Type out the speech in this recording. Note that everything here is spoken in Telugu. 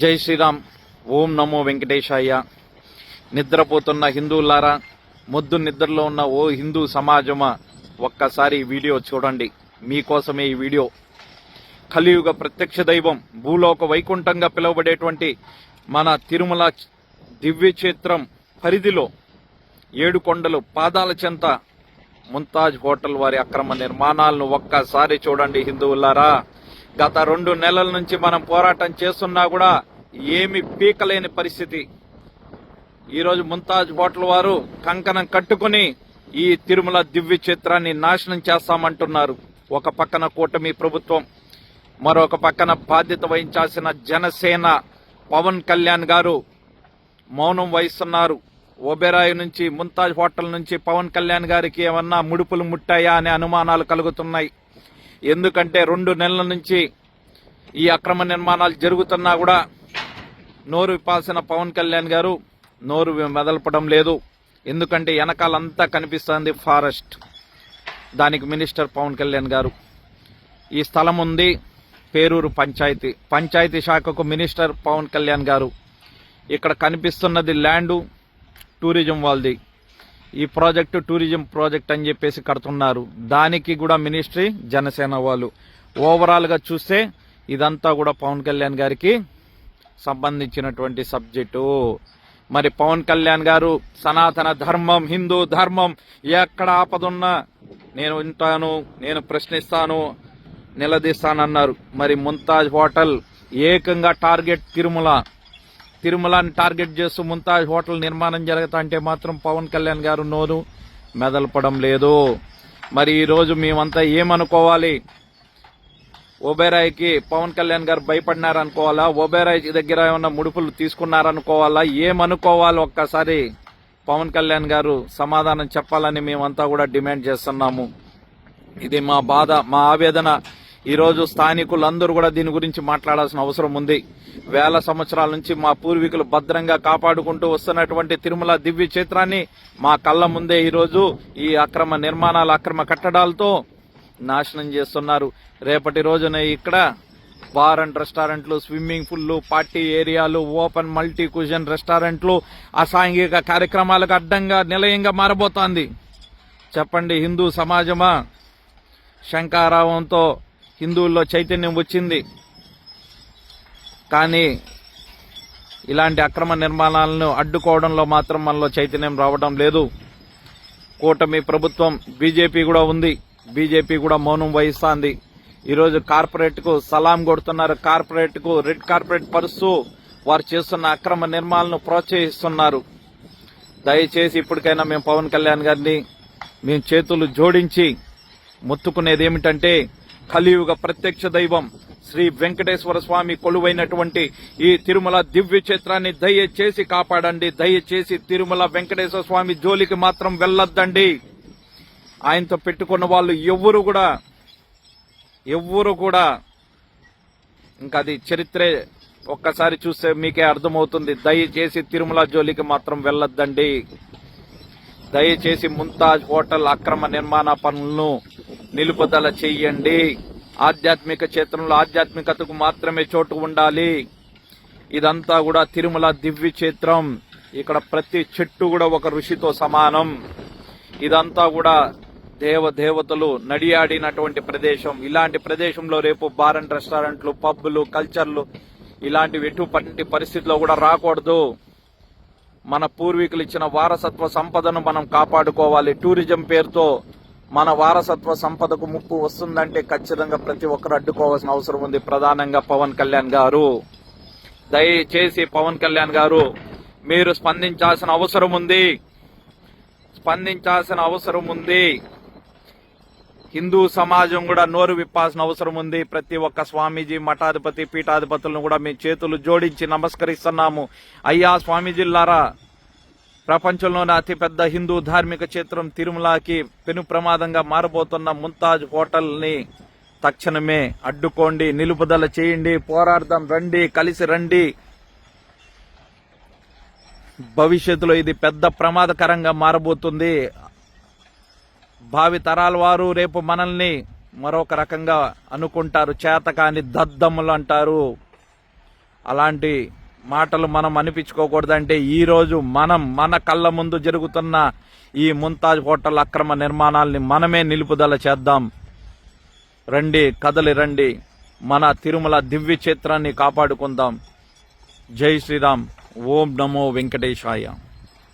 జై శ్రీరామ్. ఓం నమో వెంకటేశాయ. నిద్రపోతున్న హిందువులారా మొద్దు నిద్రలో ఉన్న ఓ హిందూ సమాజమా? ఒక్కసారి ఈ వీడియో చూడండి. మీకోసమే ఈ వీడియో. కలియుగ ప్రత్యక్ష దైవం భూలోక వైకుంఠంగా పిలువబడేటువంటి మన తిరుమల దివ్యక్షేత్రం పరిధిలో ఏడు కొండలు పాదాల చెంత ముంతాజ్ హోటల్ వారి అక్రమ నిర్మాణాలను ఒక్కసారి చూడండి హిందువులారా. గత రెండు నెలల నుంచి మనం పోరాటం చేస్తున్నా కూడా ఏమి పీకలేని పరిస్థితి. ఈరోజు ముంతాజ్ హోటల్ వారు కంకణం కట్టుకుని ఈ తిరుమల దివ్య చిత్రాన్ని నాశనం చేస్తామంటున్నారు. ఒక పక్కన కూటమి ప్రభుత్వం మరొక పక్కన బాధ్యత వహించాల్సిన జనసేన పవన్ కళ్యాణ్ గారు మౌనం వహిస్తున్నారు. ఓబెరాయి నుంచి ముంతాజ్ హోటల్ నుంచి పవన్ కళ్యాణ్ గారికి ఏమన్నా ముడుపులు ముట్టాయా అనే అనుమానాలు కలుగుతున్నాయి. ఎందుకంటే రెండు నెలల నుంచి ఈ అక్రమ నిర్మాణాలు జరుగుతున్నా కూడా నోరు విప్పాల్సిన పవన్ కళ్యాణ్ గారు నోరు మెదలపడం లేదు. ఎందుకంటే వెనకాలంతా కనిపిస్తుంది ఫారెస్ట్. దానికి మినిస్టర్ పవన్ కళ్యాణ్ గారు. ఈ స్థలం ఉంది పేరూరు పంచాయతీ. పంచాయతీ శాఖకు మినిస్టర్ పవన్ కళ్యాణ్ గారు. ఇక్కడ కనిపిస్తున్నది ల్యాండు టూరిజం వాళ్ళది. ఈ ప్రాజెక్టు టూరిజం ప్రాజెక్ట్ అని చెప్పేసి కడుతున్నారు. దానికి కూడా మినిస్ట్రీ జనసేన వాళ్ళు. ఓవరాల్గా చూస్తే ఇదంతా కూడా పవన్ కళ్యాణ్ గారికి సంబంధించినటువంటి సబ్జెక్టు. మరి పవన్ కళ్యాణ్ గారు సనాతన ధర్మం హిందూ ధర్మం ఎక్కడ ఆపదున్నా నేను వింటాను నేను ప్రశ్నిస్తాను నిలదీస్తానన్నారు. మరి ముంతాజ్ హోటల్ ఏకంగా టార్గెట్ తిరుమల. తిరుమలని టార్గెట్ చేస్తూ ముంతాజ్ హోటల్ నిర్మాణం జరుగుతా అంటే మాత్రం పవన్ కళ్యాణ్ గారు నోరు మెదలపడం లేదు. మరి ఈరోజు మేమంతా ఏమనుకోవాలి? ఓబేరాయ్కి పవన్ కళ్యాణ్ గారు భయపడినారనుకోవాలా? ఓబేరాయ్ దగ్గర ఏమన్నా ముడుపులు తీసుకున్నారనుకోవాలా? ఏమనుకోవాలి ఒక్కసారి? పవన్ కళ్యాణ్ గారు సమాధానం చెప్పాలని మేమంతా కూడా డిమాండ్ చేస్తున్నాము. ఇది మా బాధ మా ఆవేదన. ఈరోజు స్థానికులందరూ కూడా దీని గురించి మాట్లాడాల్సిన అవసరం ఉంది. వేల సంవత్సరాల నుంచి మా పూర్వీకులు భద్రంగా కాపాడుకుంటూ వస్తున్నటువంటి తిరుమల దివ్య క్షేత్రాన్ని మా కళ్ళ ముందే ఈరోజు ఈ అక్రమ నిర్మాణాలు అక్రమ కట్టడాలతో నాశనం చేస్తున్నారు. రేపటి రోజున ఇక్కడ బార్ అండ్ రెస్టారెంట్లు స్విమ్మింగ్ పూల్లు పార్టీ ఏరియాలు ఓపెన్ మల్టీ కుజన్ రెస్టారెంట్లు అసాంఘిక కార్యక్రమాలకు అడ్డంగా నిలయంగా మారబోతోంది. చెప్పండి హిందూ సమాజమా? శంకారావంతో హిందువుల్లో చైతన్యం వచ్చింది. కానీ ఇలాంటి అక్రమ నిర్మాణాలను అడ్డుకోవడంలో మాత్రం మనలో చైతన్యం రావడం లేదు. కూటమి ప్రభుత్వం బీజేపీ కూడా ఉంది. బీజేపీ కూడా మౌనం వహిస్తోంది. ఈరోజు కార్పొరేట్కు సలాం కొడుతున్నారు. కార్పొరేట్కు రెడ్ కార్పొరేట్ పరుస్తూ వారు చేస్తున్న అక్రమ నిర్మాణాలను ప్రోత్సహిస్తున్నారు. దయచేసి ఇప్పటికైనా మేము పవన్ కళ్యాణ్ గారిని మేము చేతులు జోడించి మొత్తుకునేది ఏమిటంటే కలియుగ ప్రత్యక్ష దైవం శ్రీ వెంకటేశ్వర స్వామి కొలువైనటువంటి ఈ తిరుమల దివ్య క్షేత్రాన్ని దయచేసి కాపాడండి. దయచేసి తిరుమల వెంకటేశ్వర స్వామి జోలికి మాత్రం వెళ్ళొద్దండి. ఆయనతో పెట్టుకున్న వాళ్ళు ఎవ్వరు కూడా ఎవ్వరు కూడా ఇంకా అది చరిత్రే ఒక్కసారి చూస్తే మీకే అర్థమవుతుంది. దయచేసి తిరుమల జోలికి మాత్రం వెళ్ళొద్దండి. దయచేసి ముంతాజ్ హోటల్ అక్రమ నిర్మాణ పనులను నిలుపుదల చెయ్యండి ఆధ్యాత్మిక క్షేత్రంలో ఆధ్యాత్మికతకు మాత్రమే చోటు ఉండాలి. ఇదంతా కూడా తిరుమల దివ్య క్షేత్రం. ఇక్కడ ప్రతి చెట్టు కూడా ఒక ఋషితో సమానం. ఇదంతా కూడా దేవ దేవతలు నడియాడినటువంటి ప్రదేశం. ఇలాంటి ప్రదేశంలో రేపు బార్ అండ్ రెస్టారెంట్లు పబ్బులు కల్చర్లు ఇలాంటివి ఎటువంటి పరిస్థితిలో కూడా రాకూడదు. మన పూర్వీకులు ఇచ్చిన వారసత్వ సంపదను మనం కాపాడుకోవాలి. టూరిజం పేరుతో మన వారసత్వ సంపదకు ముప్పు వస్తుందంటే ఖచ్చితంగా ప్రతి ఒక్కరు అడ్డుకోవాల్సిన అవసరం ఉంది. ప్రధానంగా పవన్ కళ్యాణ్ గారు. దయచేసి పవన్ కళ్యాణ్ గారు మీరు స్పందించాల్సిన అవసరం ఉంది. స్పందించాల్సిన అవసరం ఉంది. హిందూ సమాజం కూడా నోరు విప్పాల్సిన అవసరం ఉంది. ప్రతి ఒక్క స్వామీజీ మఠాధిపతి పీఠాధిపతులను కూడా మీ చేతులు జోడించి నమస్కరిస్తున్నాము. అయ్యా స్వామీజీలారా ప్రపంచంలోనే అతిపెద్ద హిందూ ధార్మిక క్షేత్రం తిరుమలకి పెను ప్రమాదంగా మారబోతున్న ముంతాజ్ హోటల్ని తక్షణమే అడ్డుకోండి నిలుపుదల చేయండి పోరాడదాం రండి కలిసి రండి. భవిష్యత్తులో ఇది పెద్ద ప్రమాదకరంగా మారబోతుంది. భావి తరాల వారు రేపు మనల్ని మరొక రకంగా అనుకుంటారు చేతకాని దద్దమ్ములు అంటారు. అలాంటి మాటలు మనం అనిపించుకోకూడదంటే ఈరోజు మనం మన కళ్ళ ముందు జరుగుతున్న ఈ ముంతాజ్ హోటల్ అక్రమ నిర్మాణాల్ని మనమే నిలుపుదల చేద్దాం. రండి కదలి రండి. మన తిరుమల దివ్య క్షేత్రాన్ని కాపాడుకుందాం. జై శ్రీరామ్. ఓం నమో వెంకటేశాయ.